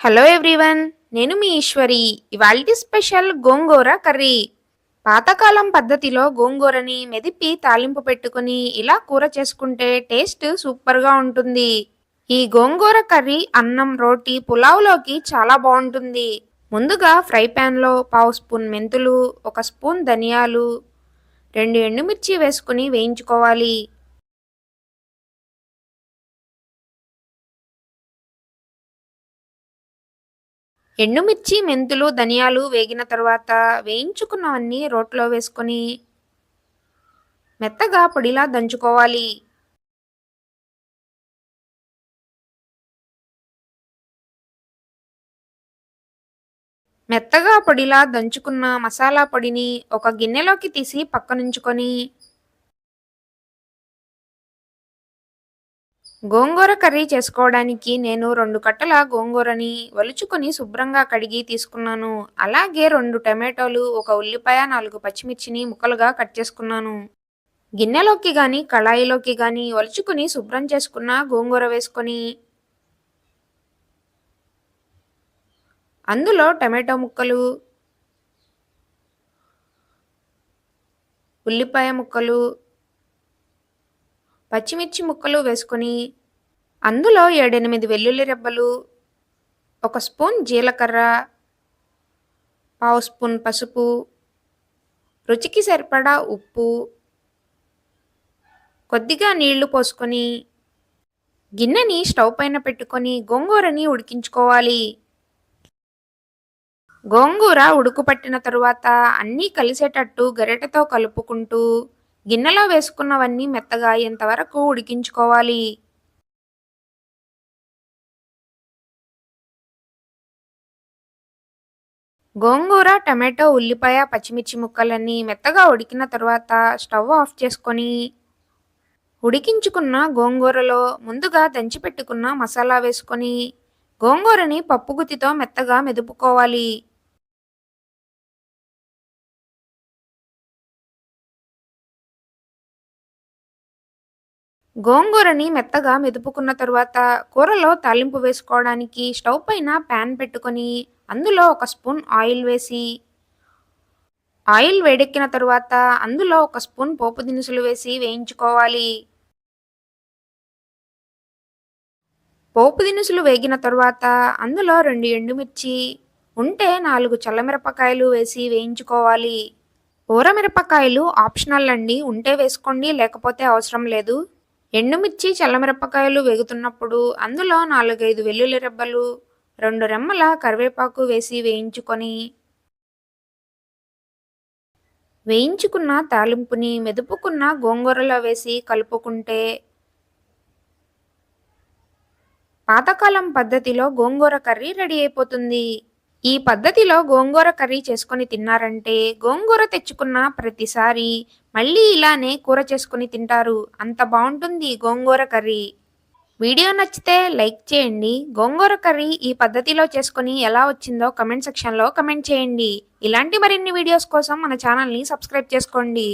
Hello everyone నేను మీ ఈశ్వరి. ఇవాల్టి special గోంగూర curry. పాతకాలం పద్ధతిలో గోంగూరని మెదిపి తాలింపు పెట్టుకుని ఇలా కూర చేసుకుంటే టేస్ట్ సూపర్గా ఉంటుంది. ఈ గోంగూర కర్రీ అన్నం రోటీ పులావ్లోకి చాలా బాగుంటుంది. ముందుగా ఫ్రై ప్యాన్లో పావు స్పూన్ మెంతులు ఒక స్పూన్ ధనియాలు రెండు ఎండుమిర్చి వేసుకుని వేయించుకోవాలి. ఎండుమిర్చి మెంతులు ధనియాలు వేగిన తర్వాత వేయించుకున్నవన్నీ రోట్లో వేసుకొని మెత్తగా పొడిలా దంచుకోవాలి. మెత్తగా పొడిలా దంచుకున్న మసాలా పొడిని ఒక గిన్నెలోకి తీసి పక్కనుంచుకొని గోంగూర కర్రీ చేసుకోవడానికి నేను రెండు కట్టల గోంగూరని వలుచుకొని శుభ్రంగా కడిగి తీసుకున్నాను. అలాగే రెండు టమాటోలు ఒక ఉల్లిపాయ నాలుగు పచ్చిమిర్చిని ముక్కలుగా కట్ చేసుకున్నాను. గిన్నెలోకి కానీ కళాయిలోకి కానీ వలుచుకొని శుభ్రం చేసుకున్న గోంగూర వేసుకొని అందులో టమాటో ముక్కలు ఉల్లిపాయ ముక్కలు పచ్చిమిర్చి ముక్కలు వేసుకొని అందులో ఏడెనిమిది వెల్లుల్లి రెబ్బలు ఒక స్పూన్ జీలకర్ర పావు స్పూన్ పసుపు రుచికి సరిపడా ఉప్పు కొద్దిగా నీళ్ళు పోసుకొని గిన్నెని స్టవ్ పైన పెట్టుకొని గోంగూరని ఉడికించుకోవాలి. గోంగూర ఉడుకు పట్టిన తరువాత అన్నీ కలిసేటట్టు గరిటెతో కలుపుకుంటూ గిన్నెలో వేసుకున్నవన్నీ మెత్తగా అయ్యేంతవరకు ఉడికించుకోవాలి. గోంగూర టమాటో ఉల్లిపాయ పచ్చిమిర్చి ముక్కలన్నీ మెత్తగా ఉడికిన తర్వాత స్టవ్ ఆఫ్ చేసుకొని ఉడికించుకున్న గోంగూరలో ముందుగా దంచిపెట్టుకున్న మసాలా వేసుకొని గోంగూరని పప్పుగుత్తితో మెత్తగా మెదుపుకోవాలి. గోంగూరని మెత్తగా మెదుపుకున్న తరువాత కూరలో తాలింపు వేసుకోవడానికి స్టవ్ పైన ప్యాన్ పెట్టుకొని అందులో ఒక స్పూన్ ఆయిల్ వేసి ఆయిల్ వేడెక్కిన తరువాత అందులో ఒక స్పూన్ పోపు దినుసులు వేసి వేయించుకోవాలి. పోపు దినుసులు వేగిన తర్వాత అందులో రెండు ఎండుమిర్చి ఉంటే నాలుగు చల్లమిరపకాయలు వేసి వేయించుకోవాలి. ఊరమిరపకాయలు ఆప్షనల్ అండి ఉంటే వేసుకోండి లేకపోతే అవసరం లేదు. ఎండుమిర్చి చల్లమిరపకాయలు వేగుతున్నప్పుడు అందులో నాలుగైదు వెల్లుల్లి రెబ్బలు రెండు రెమ్మల కరివేపాకు వేసి వేయించుకొని వేయించుకున్న తాలింపుని మెదుపుకున్న గోంగూరలో వేసి కలుపుకుంటే పాతకాలం పద్ధతిలో గోంగూర కర్రీ రెడీ అయిపోతుంది. ఈ పద్ధతిలో గోంగూర కర్రీ చేసుకొని తిన్నారంటే గోంగూర తెచ్చుకున్న ప్రతిసారి మళ్ళీ ఇలానే కూర చేసుకుని తింటారు. అంత బాగుంటుంది గోంగూర కర్రీ. వీడియో నచ్చితే లైక్ చేయండి. గోంగూర కర్రీ ఈ పద్ధతిలో చేసుకుని ఎలా వచ్చిందో కమెంట్ సెక్షన్లో కమెంట్ చేయండి. ఇలాంటి మరిన్ని వీడియోస్ కోసం మన ఛానల్ని సబ్స్క్రైబ్ చేసుకోండి.